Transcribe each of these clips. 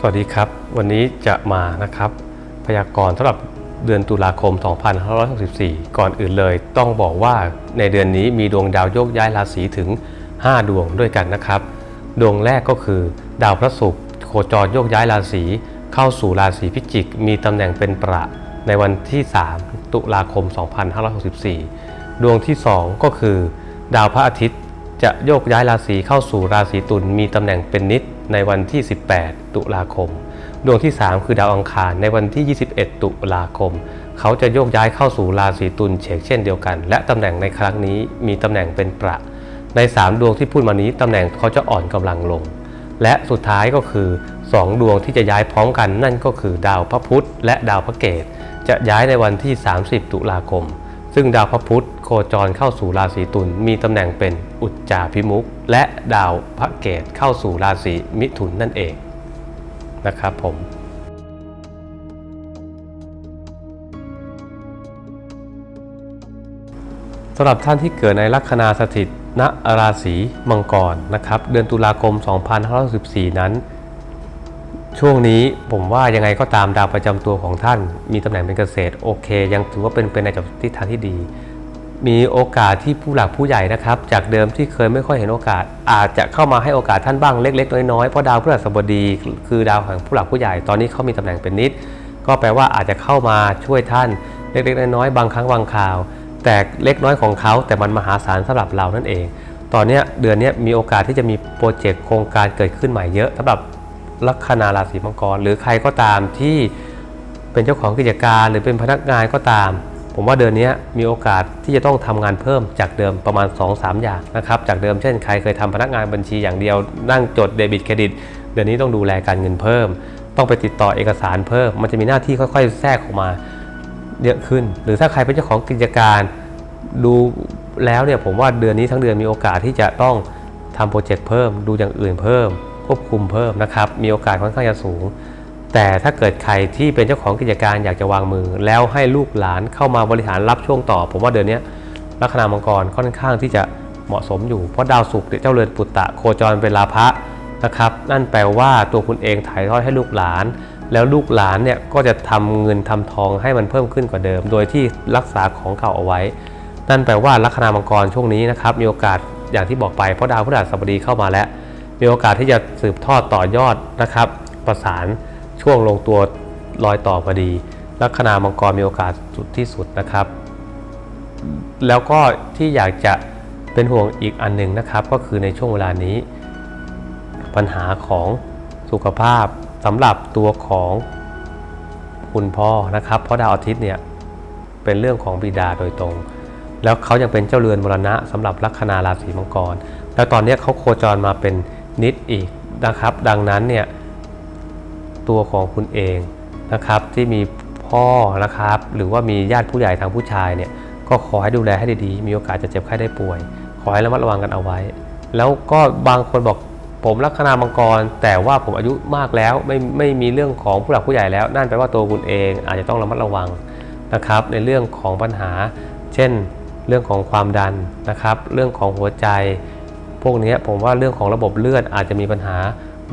สวัสดีครับ วันนี้จะมานะครับพยากรณ์สำหรับเดือนตุลาคม 2564 ก่อนอื่นเลย ต้องบอกว่าในเดือนนี้มีดวงดาวโยกย้ายราศีถึง 5 ดวงด้วยกันนะครับ ดวงแรกก็คือ ดาวพระศุกร์โคจรโยกย้ายราศีเข้าสู่ราศีพิจิก มีตำแหน่งเป็นประในวันที่ 3 ตุลาคม 2564 ดวงที่ 2 ก็คือ ดาวพระอาทิตย์จะโยกย้ายราศีเข้าสู่ราศีตุลมีตำแหน่งเป็นนิด ในวันที่ 18 ตุลาคม ดวงที่ 3 คือดาวอังคารในวันที่ 21 ตุลาคม เขาจะโยกย้ายเข้าสู่ราศีตุลเฉกเช่นเดียวกัน และตำแหน่งในครั้งนี้มีตำแหน่งเป็นประ ใน 3 ดวงที่พูดมานี้ตำแหน่งเขาจะอ่อนกำลังลง และสุดท้ายก็คือ 2 ดวงที่จะย้ายพร้อมกันนั่นก็คือดาวพระพุธและดาวพระเกตจะย้ายในวันที่ 30 ตุลาคม ซึ่งดาวพระพุธโคจรเข้าสู่ราศีตุลมีตำแหน่งเป็นอุจจาพิมุกและดาวพระเกตเข้าสู่ราศีมิถุนนั่นเองนะครับผมสำหรับท่านที่เกิดในลัคนาสถิตณราศีมังกรนะครับ เดือนตุลาคม 2564 นั้น ช่วงนี้ผมว่ายังไงก็ตามดาวประจำตัวของท่าน มีตำแหน่งเป็นเกษตรโอเค ยังถือว่าเป็นเป็นในทิศทางที่ดี มีโอกาสที่ผู้หลักผู้ใหญ่นะครับ จากเดิมที่เคยไม่ค่อยเห็นโอกาส อาจจะเข้ามาให้โอกาสท่านบ้างเล็ก ๆ น้อยๆเพราะดาวพฤหัสบดี คือดาวแห่งผู้หลักผู้ใหญ่ตอนนี้เขามีตำแหน่งเป็นนิด ก็แปลว่าอาจจะเข้ามาช่วยท่านเล็กๆน้อยๆบางครั้งบางคราว แต่เล็กน้อยของเขาแต่มันมหาศาลสำหรับเรานั่นเอง ตอนนี้เดือนนี้มีโอกาสที่จะมีโปรเจกต์โครงการเกิดขึ้นใหม่เยอะสำหรับ ลัคนาราศีมังกร หรือใครก็ตามที่เป็นเจ้าของกิจการ หรือเป็นพนักงานก็ตาม ผมว่าเดือนนี้มีโอกาสที่จะต้องทำงานเพิ่มจากเดิมประมาณ 2-3 อย่างนะครับจากเดิมเช่นใครเคยทำพนักงานบัญชีอย่างเดียวนั่งจดเดบิตเครดิตเดือนนี้ต้องดูแลการเงินเพิ่ม ต้องไปติดต่อเอกสารเพิ่ม มันจะมีหน้าที่ค่อย ๆ แทรกออกมาเยอะขึ้น หรือถ้าใครเป็นเจ้าของกิจการดูแล้วเนี่ยผมว่าเดือนนี้ทั้งเดือนมีโอกาสที่จะต้องทำโปรเจกต์เพิ่ม ดูอย่างอื่นเพิ่ม ควบคุมเพิ่มนะครับ มีโอกาสค่อนข้างจะสูง แต่ถ้าเกิดใครที่เป็นเจ้าของกิจการอยากจะวางมือ แล้วให้ลูกหลานเข้ามาบริหารรับช่วงต่อ ผมว่าเดือนนี้ลัคนามังกรค่อนข้างที่จะเหมาะสมอยู่เพราะดาวศุกร์เจ้าเรือนปุตตะโคจรเป็นลาภะนะครับ นั่นแปลว่าตัวคุณเองถ่ายทอดให้ลูกหลาน แล้วลูกหลานเนี่ยก็จะทำเงินทำทองให้มันเพิ่มขึ้นกว่าเดิม โดยที่รักษาของเก่าเอาไว้ นั่นแปลว่าลัคนามังกรช่วงนี้นะครับมีโอกาสอย่างที่บอกไปเพราะดาวพฤหัสบดีเข้ามาแล้ว มีโอกาสที่จะสืบทอดต่อยอดนะครับ ประสานช่วงลงตัวรอยต่อพอดี ลัคนามังกรมีโอกาสสุดที่สุดนะครับ แล้วก็ที่อยากจะเป็นห่วงอีกอันหนึ่งนะครับ ก็คือในช่วงเวลานี้ ปัญหาของสุขภาพสำหรับตัวของคุณพ่อนะครับ เพราะดาวอาทิตย์เนี่ยเป็นเรื่องของบิดาโดยตรง แล้วเขายังเป็นเจ้าเรือนมรณะสำหรับลัคนาราศีมังกร แล้วตอนนี้เขาโคจรมาเป็น นิดอีกนะครับ ดังนั้นเนี่ยตัวของคุณเองนะครับที่มีพ่อนะครับ หรือว่ามีญาติผู้ใหญ่ทางผู้ชายเนี่ยก็ขอให้ดูแลให้ดีๆ มีโอกาสจะเจ็บไข้ได้ป่วย ขอให้ระมัดระวังกันเอาไว้ แล้วก็บางคนบอกผมลัคนามังกร แต่ว่าผมอายุมากแล้วไม่ไม่มีเรื่องของผู้หลักผู้ใหญ่แล้ว นั่นแปลว่าตัวคุณเองอาจจะต้องระมัดระวังนะครับ ในเรื่องของปัญหา เช่น เรื่องของความดันนะครับ เรื่องของหัวใจ พวกนี้ผมว่าเรื่องของระบบเลือดอาจจะมีปัญหา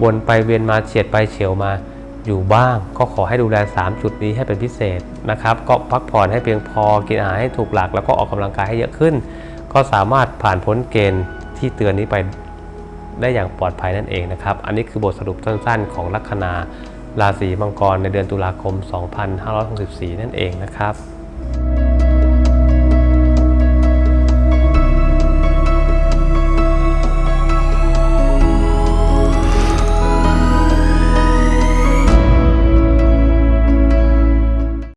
วนไปเวียนมาเฉียดไปเฉียวมาอยู่บ้าง ก็ขอให้ดูแล 3 จุดนี้ให้เป็นพิเศษนะครับ ก็พักผ่อนให้เพียงพอกินอาหารให้ถูกหลัก แล้วก็ออกกำลังกายให้เยอะขึ้น ก็สามารถผ่านพ้นเกณฑ์ที่เตือนนี้ไปได้อย่างปลอดภัยนั่นเองนะครับ อันนี้คือบทสรุปสั้นๆ ของลัคนาราศีมังกรในเดือนตุลาคม 2564 นั่นเองนะครับ